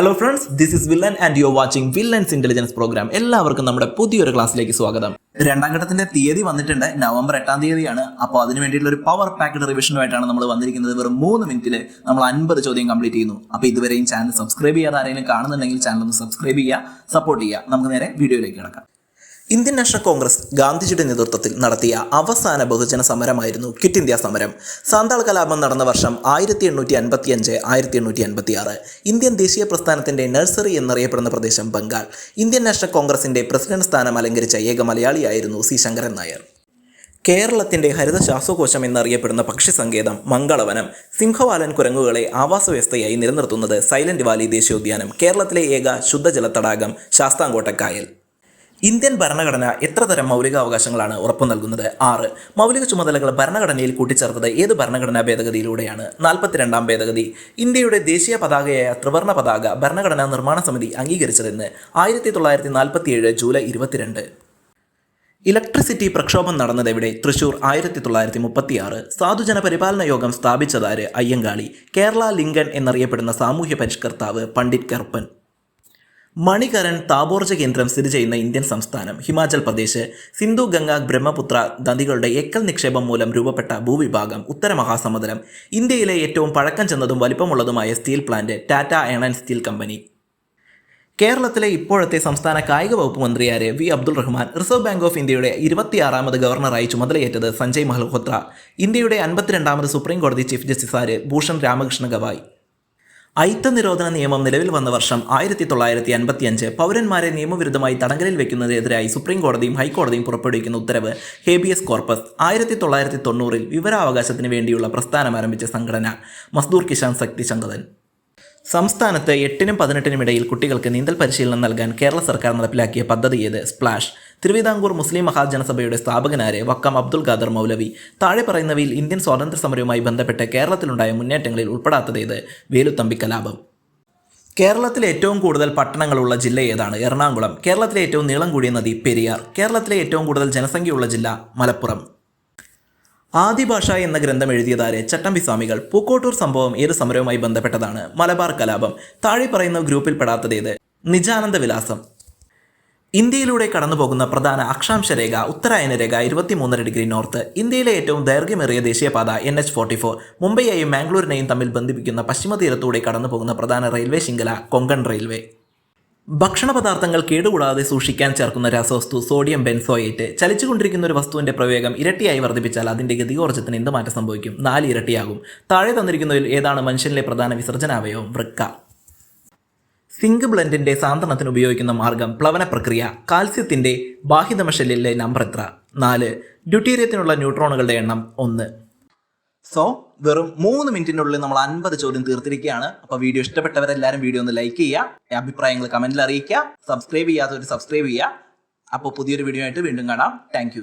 Hello friends this is villain and you watching villains intelligence program എല്ലാവർക്കും നമ്മുടെ പുതിയൊരു ക്ലാസ്സിലേക്ക് സ്വാഗതം. രണ്ടാം ഘട്ടത്തിന്റെ തീയതി വന്നിട്ടുണ്ട്. നവംബർ എട്ടാം തീയതിയാണ്. അപ്പോൾ അതിന് വേണ്ടിയിട്ടുള്ള ഒരു പവർ പാക്കഡ് റിവിഷനുമായിട്ടാണ് നമ്മൾ വന്നിരിക്കുന്നത്. വെറും മൂന്ന് മിനിറ്റിൽ നമ്മൾ അൻപത് ചോദ്യം കംപ്ലീറ്റ് ചെയ്യുന്നു. അപ്പോൾ ഇതുവരെയും ചാനൽ സബ്സ്ക്രൈബ് ചെയ്യാതെ ആരെങ്കിലും കാണുന്നുണ്ടെങ്കിൽ ചാനൽ ഒന്ന് സബ്സ്ക്രൈബ് ചെയ്യുക സപ്പോർട്ട് ചെയ്യുക. നമുക്ക് നേരെ വീഡിയോയിലേക്ക് കിടക്കാം. ഇന്ത്യൻ നാഷണൽ കോൺഗ്രസ് ഗാന്ധിജിയുടെ നേതൃത്വത്തിൽ നടത്തിയ അവസാന ബഹുജന സമരമായിരുന്നു ക്വിറ്റ് ഇന്ത്യ സമരം. സാന്താൾ കലാപം നടന്ന വർഷം ആയിരത്തി എണ്ണൂറ്റി അൻപത്തി അഞ്ച് ആയിരത്തി എണ്ണൂറ്റി അൻപത്തി ആറ് ഇന്ത്യൻ ദേശീയ പ്രസ്ഥാനത്തിന്റെ നഴ്സറി എന്നറിയപ്പെടുന്ന പ്രദേശം ബംഗാൾ. ഇന്ത്യൻ നാഷണൽ കോൺഗ്രസിന്റെ പ്രസിഡന്റ് സ്ഥാനം അലങ്കരിച്ച ഏക മലയാളിയായിരുന്നു സി. ശങ്കരൻ നായർ. കേരളത്തിന്റെ ഹരിത ശ്വാസകോശം എന്നറിയപ്പെടുന്ന പക്ഷി സങ്കേതം മംഗളവനം സിംഹവാലൻ കുരങ്ങുകളെ ആവാസ വ്യവസ്ഥയായി നിലനിർത്തുന്നത് സൈലന്റ് വാലി ദേശീയോദ്യാനം കേരളത്തിലെ ഏക ശുദ്ധജല തടാകം ശാസ്താംകോട്ടക്കായൽ. ഇന്ത്യൻ ഭരണഘടന എത്ര തരം മൗലികാവകാശങ്ങളാണ് ഉറപ്പു നൽകുന്നത്? ആറ്. മൗലിക ചുമതലകൾ ഭരണഘടനയിൽ കൂട്ടിച്ചേർത്തത് ഏത് ഭരണഘടനാ ഭേദഗതിയിലൂടെയാണ്? നാൽപ്പത്തിരണ്ടാം ഭേദഗതി. ഇന്ത്യയുടെ ദേശീയ പതാകയായ ത്രിവർണ പതാക ഭരണഘടനാ നിർമ്മാണ സമിതി അംഗീകരിച്ചതെന്ന് ആയിരത്തി തൊള്ളായിരത്തി നാൽപ്പത്തിയേഴ് ജൂലൈ ഇരുപത്തിരണ്ട്. ഇലക്ട്രിസിറ്റി പ്രക്ഷോഭം നടന്നതെവിടെ തൃശൂർ ആയിരത്തി തൊള്ളായിരത്തി മുപ്പത്തിയാറ്. സാധുജന പരിപാലന യോഗം സ്ഥാപിച്ചതാര് അയ്യങ്കാളി? കേരള ലിങ്കൻ എന്നറിയപ്പെടുന്ന സാമൂഹ്യ പരിഷ്കർത്താവ് പണ്ഡിറ്റ് കർപ്പൻ മണികരൺ താപോർജ കേന്ദ്രം സ്ഥിതി ചെയ്യുന്ന ഇന്ത്യൻ സംസ്ഥാനം. ഹിമാചൽ പ്രദേശ്. സിന്ധു ഗംഗ ബ്രഹ്മപുത്ര നദികളുടെ എക്കൽ നിക്ഷേപം മൂലം രൂപപ്പെട്ട ഭൂവിഭാഗം ഉത്തര മഹാസമുദ്രം. ഇന്ത്യയിലെ ഏറ്റവും പഴക്കം ചെന്നതും വലിപ്പമുള്ളതുമായ steel plant Tata iron and steel company. കേരളത്തിലെ ഇപ്പോഴത്തെ സംസ്ഥാന കായിക വകുപ്പ് മന്ത്രിയായ V Abdul Rahman reserve bank of ഇന്ത്യയുടെ ഇരുപത്തിയാറാമത് ഗവർണറായി ചുമതലയേറ്റത് സഞ്ജയ് മഹൽഹോത്ര ഇന്ത്യയുടെ അൻപത്തിരണ്ടാമത് സുപ്രീം കോടതി ചീഫ് ജസ്റ്റിസാര് ഭൂഷൺ രാമകൃഷ്ണ ഗവായ്. ഐത്ത നിരോധന നിയമം നിലവിൽ വന്ന വർഷം ആയിരത്തി തൊള്ളായിരത്തി അൻപത്തിയഞ്ച് പൗരന്മാരെ നിയമവിരുദ്ധമായി തടങ്കലിൽ വെക്കുന്നതിനെതിരായി സുപ്രീം കോടതിയും ഹൈക്കോടതിയും പുറപ്പെടുവിക്കുന്ന ഉത്തരവ് ഹേബിയസ് കോർപ്പസ്. ആയിരത്തി തൊള്ളായിരത്തി തൊണ്ണൂറിൽ വിവരാവകാശത്തിന് വേണ്ടിയുള്ള പ്രസ്ഥാനം ആരംഭിച്ച സംഘടന. മസ്ദൂർ കിഷാൻ ശക്തി ശങ്കതൻ സംസ്ഥാനത്ത് എട്ടിനും പതിനെട്ടിനും ഇടയിൽ കുട്ടികൾക്ക് നീന്തൽ പരിശീലനം നൽകാൻ കേരള സർക്കാർ നടപ്പിലാക്കിയ പദ്ധതി ഏത്? സ്പ്ലാഷ്. തിരുവിതാംകൂർ മുസ്ലിം മഹാജനസഭയുടെ സ്ഥാപകനാരെ വക്കം അബ്ദുൽ ഖാദർ മൗലവി താഴെ പറയുന്നവയിൽ ഇന്ത്യൻ സ്വാതന്ത്ര്യ സമരവുമായി ബന്ധപ്പെട്ട് കേരളത്തിലുണ്ടായ മുന്നേറ്റങ്ങളിൽ ഉൾപ്പെടാത്തതേത് വേലുത്തമ്പി കലാപം. കേരളത്തിലെ ഏറ്റവും കൂടുതൽ പട്ടണങ്ങളുള്ള ജില്ല ഏതാണ്? എറണാകുളം. കേരളത്തിലെ ഏറ്റവും നീളം കൂടിയ നദി പെരിയാർ. കേരളത്തിലെ ഏറ്റവും കൂടുതൽ ജനസംഖ്യയുള്ള ജില്ല മലപ്പുറം. ആദിഭാഷ എന്ന ഗ്രന്ഥം എഴുതിയതാരെ ചട്ടമ്പി സ്വാമികൾ പൂക്കോട്ടൂർ സംഭവം ഏത് സമരവുമായി ബന്ധപ്പെട്ടതാണ്? മലബാർ കലാപം. താഴെ പറയുന്ന ഗ്രൂപ്പിൽ പെടാത്തതേത് നിജാനന്ദ വിലാസം. ഇന്ത്യയിലൂടെ കടന്നുപോകുന്ന പ്രധാന അക്ഷാംശ രേഖ ഉത്തരായന രേഖ ഇരുപത്തിമൂന്നര ഡിഗ്രി നോർത്ത് ഇന്ത്യയിലെ ഏറ്റവും ദൈർഘ്യമേറിയ ദേശീയപാത എൻ എച്ച് ഫോർട്ടി ഫോർ മുംബൈയെയും മാംഗ്ലൂരിനെയും തമ്മിൽ ബന്ധിപ്പിക്കുന്ന പശ്ചിമ തീരത്തൂടെ കടന്നുപോകുന്ന പ്രധാന റെയിൽവേ ശൃംഖല കൊങ്കൺ റെയിൽവേ. ഭക്ഷണ പദാർത്ഥങ്ങൾ കേടുകൂടാതെ സൂക്ഷിക്കാൻ ചേർക്കുന്ന രാസവസ്തു സോഡിയം ബെൻസോയേറ്റ് ചലിച്ചുകൊണ്ടിരിക്കുന്ന ഒരു വസ്തുവിന്റെ പ്രവേഗം ഇരട്ടിയായി വർദ്ധിപ്പിച്ചാൽ അതിന്റെ ഗതികോർജത്തിന് എന്ത് മാറ്റം സംഭവിക്കും? നാല് ഇരട്ടിയാകും. താഴെ തന്നിരിക്കുന്നതിൽ ഏതാണ് മനുഷ്യനിലെ പ്രധാന വിസർജനാവയവം വൃക്ക. സിങ്ക് ബ്ലെൻഡിന്റെ സാന്ദ്രണത്തിന് ഉപയോഗിക്കുന്ന മാർഗം പ്ലവന പ്രക്രിയ കാൽസ്യത്തിന്റെ ബാഹ്യതമശലിലെ നമ്പർ എത്ര? നാല്. ഡ്യൂട്ടീരിയത്തിനുള്ള ന്യൂട്രോണുകളുടെ എണ്ണം ഒന്ന്. സോ വെറും മൂന്ന് മിനിറ്റിനുള്ളിൽ നമ്മൾ അൻപത് ചോദ്യം തീർത്തിരിക്കുകയാണ്. അപ്പോൾ വീഡിയോ ഇഷ്ടപ്പെട്ടവരെല്ലാവരും വീഡിയോ ഒന്ന് ലൈക്ക് ചെയ്യുക അഭിപ്രായങ്ങൾ കമന്റിൽ അറിയിക്കുക സബ്സ്ക്രൈബ് ചെയ്യാത്തവർ സബ്സ്ക്രൈബ് ചെയ്യുക. അപ്പോൾ പുതിയൊരു വീഡിയോ ആയിട്ട് വീണ്ടും കാണാം. താങ്ക്